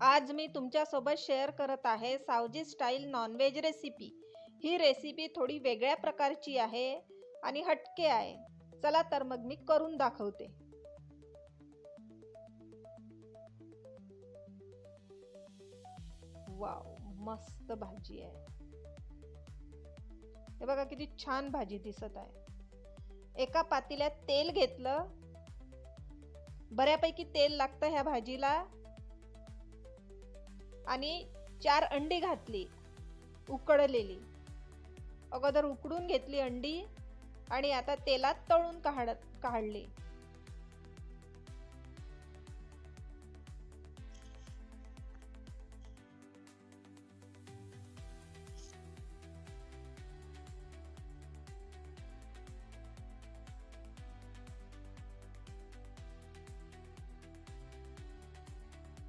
आज मी तुमच्यासोबत शेअर करत आहे Saoji style non veg recipe ही रेसिपी थोडी वेगळ्या प्रकारची आहे आणि हटके आहे. चला तर मग मी करून दाखवते. वाव मस्त भाजी आहे. हे बघा किती छान भाजी दिसत आहे. एका पातेल्यात तेल घेतलं. बऱ्यापैकी तेल लागतं ह्या भाजीला. आणि चार अंडी घातली उकडलेली. अगोदर उकडून घेतली अंडी आणि आता तेलात तळून काढत काढली.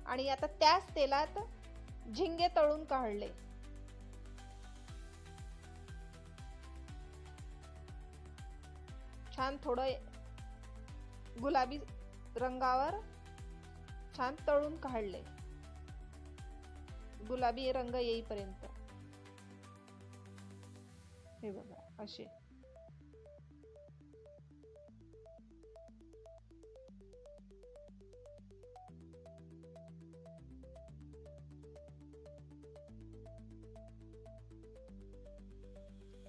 आणि आता त्याच तेलात झिंगे तळून काढले. छान थोडं गुलाबी रंगावर छान तळून काढले. गुलाबी रंग येईपर्यंत. हे बघा असे.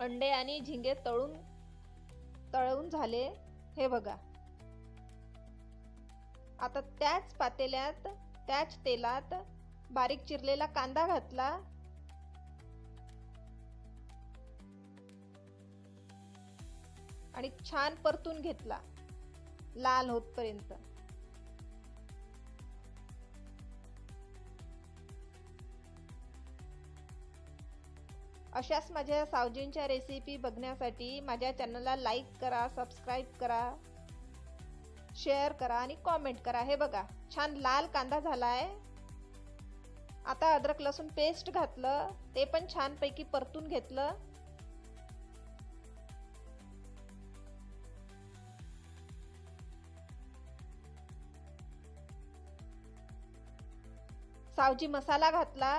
अंडे आणि झिंगे तळून तळून झाले. हे बघा. आता त्याच पातेल्यात त्याच तेलात बारीक चिरलेला कांदा घातला. आणि छान परतून घेतला. लाल होतपर्यंत. अशाच माझ्या सावजींच्या रेसिपी बघण्यासाठी माझ्या चॅनलला लाईक करा सबस्क्राईब करा शेअर करा आणि कॉमेंट करा. हे बघा छान लाल कांदा झाला आहे आता अद्रक लसूण पेस्ट घातलं ते पण छानपैकी परतून घेतलं. सावजी मसाला घातला.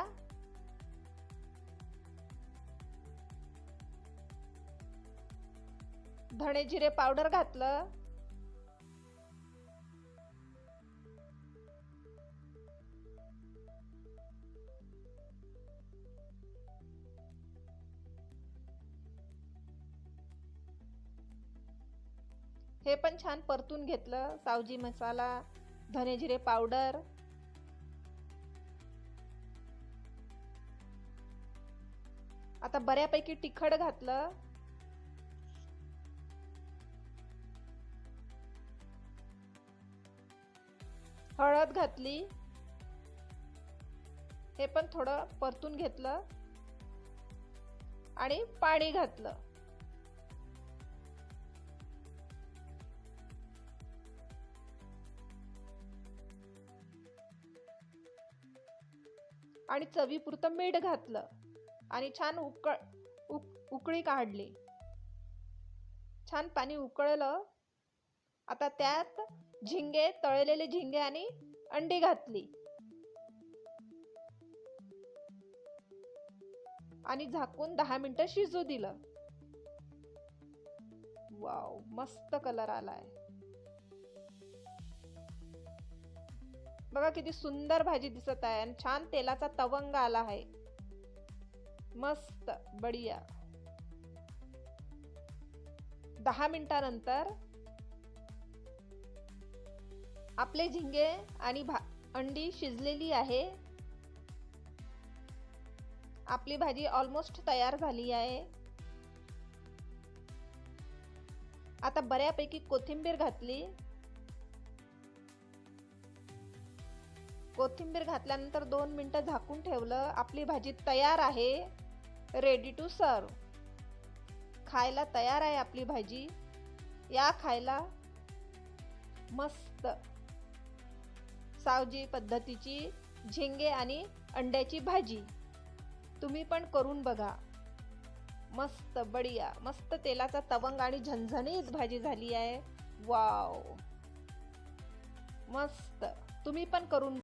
धणे जिरे पावडर घातलं. हे पण छान परतून घेतलं सावजी मसाला धने जिरे पावडर. आता बऱ्यापैकी तिखट घातलं. हळद घातली. हे पण थोडं परतून घेतलं. आणि पाणी घातलं. आणि चवीपुरतं मीठ घातलं. आणि छान उकळ उक उकळी काढली. छान पाणी उकळलं. आता त्यात झिंगे तळलेले झिंगे आणि अंडी घातली. आणि झाकून दहा मिनिटं शिजू दिलं. वाव मस्त कलर आलाय. बघा किती सुंदर भाजी दिसत आहे आणि छान तेलाचा तवंग आला आहे. मस्त बढिया. दहा मिनिटानंतर आपले झिंगे आणि भा अंडी शिजलेली आहे. आपली भाजी ऑलमोस्ट तयार झाली आहे. आता बऱ्यापैकी कोथिंबीर घातली. कोथिंबीर घातल्यानंतर दोन मिनटं झाकून ठेवलं. आपली भाजी तयार आहे. रेडी टू सर्व खायला तयार आहे आपली भाजी. या खायला मस्त सावजी पद्धतीची झिंगे आणि अंड्याची भाजी. तुम्ही पण करून बघा. मस्त बढिया मस्त तेलाचा तवंग आणि झणझणीत भाजी झाली आहे. वाव. मस्त. तुम्ही पण करून